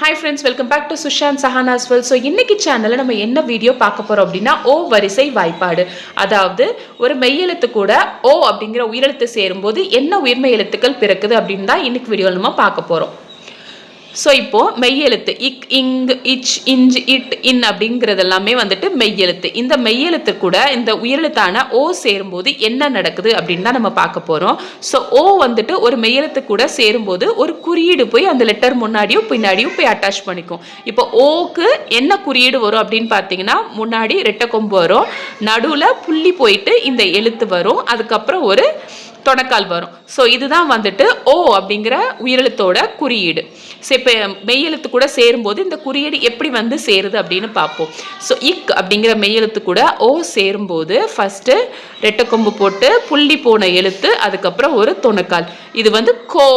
Hi friends welcome back to Sushant Sahana's well so இன்னைக்கு சேனலில் நம்ம என்ன வீடியோ பார்க்க போகிறோம் அப்படின்னா ஓ வரிசை வாய்ப்பாடு. அதாவது ஒரு மெய்யெழுத்து கூட ஓ அப்படிங்கிற உயிரெழுத்து சேரும்போது என்ன உயிர்மெய் எழுத்துக்கள் பிறக்குது அப்படின்னு தான் இன்னைக்கு வீடியோவில் நம்ம பார்க்க போகிறோம் ஸோ இப்போ மெய்யெழுத்து இக் இங் இச் இஞ்ச் இட் இன் அப்படிங்கிறது எல்லாமே வந்துட்டு மெய்யெழுத்து. இந்த மெய்யெழுத்து கூட இந்த உயிரெழுத்தான ஓ சேரும்போது என்ன நடக்குது அப்படின்னு தான் நம்ம பார்க்க போகிறோம் ஸோ ஓ வந்துட்டு ஒரு மெய்யெழுத்து கூட சேரும்போது ஒரு குறியீடு போய் அந்த லெட்டர் முன்னாடியும் பின்னாடியும் போய் அட்டாச் பண்ணிக்கும். இப்போ ஓக்கு என்ன குறியீடு வரும் அப்படின்னு பார்த்தீங்கன்னா முன்னாடி ரெட்டை கொம்பு வரும் நடுவில் புள்ளி போயிட்டு இந்த எழுத்து வரும் அதுக்கப்புறம் ஒரு தொடக்கால் வரும். ஸோ இதுதான் வந்துட்டு ஓ அப்படிங்கிற உயிரெழுத்தோட குறியீடு. ஸோ இப்போ மெய்யெழுத்து கூட சேரும்போது இந்த குறியீடு எப்படி வந்து சேருது அப்படின்னு பார்ப்போம். ஸோ இக் அப்படிங்கிற மெய்யெழுத்து கூட ஓ சேரும்போது ஃபஸ்ட்டு ரெட்டை கொம்பு போட்டு புள்ளி போன எழுத்து அதுக்கப்புறம் ஒரு தொணக்கால். இது வந்து கோ.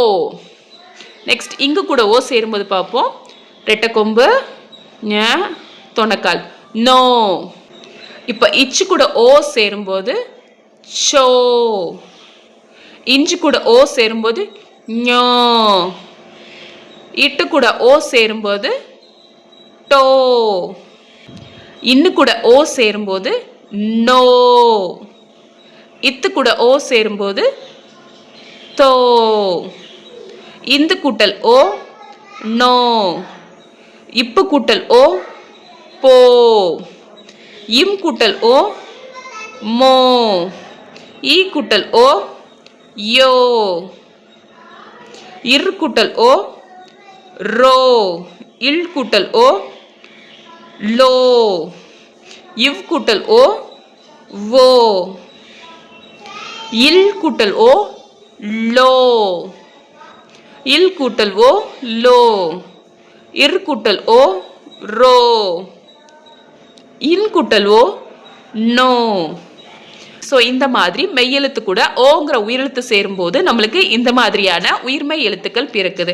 நெக்ஸ்ட் இங்கு கூட ஓ சேரும்போது பார்ப்போம். ரெட்டை கொம்பு தொணக்கால். நோ. இப்போ இச்சு கூட ஓ சேரும்போது ஷோ இஞ்சு கூட ஓ சேரும்போது ஞோ. இட்டு கூட ஓ சேரும்போது டோ. இன்னு கூட ஓ சேரும்போது நோ. இத்து கூட ஓ சேரும்போது தோ. இந்து கூட்டல் ஓ நோ. இப்பு கூட்டல் ஓ போ. இம் கூட்டல் ஓ மோ. ஈ கூட்டல் ஓ யோ. இர் கூட்டல் ஓ ரோ. இல் கூட்டல் ஓ லோ. இவ் கூட்டல் ஓ வோ. இல் கூட்டல் ஓ லோ. இல் கூட்டல் ஓ லோ. இர் கூட்டல் ஓ ரோ. இன் கூட்டல் ஓ நோ. ஸோ இந்த மாதிரி மெய்யெழுத்து கூட ஓங்கிற உயிரெழுத்து சேரும்போது நம்மளுக்கு இந்த மாதிரியான உயிர்மெய் எழுத்துக்கள் பிறக்குது.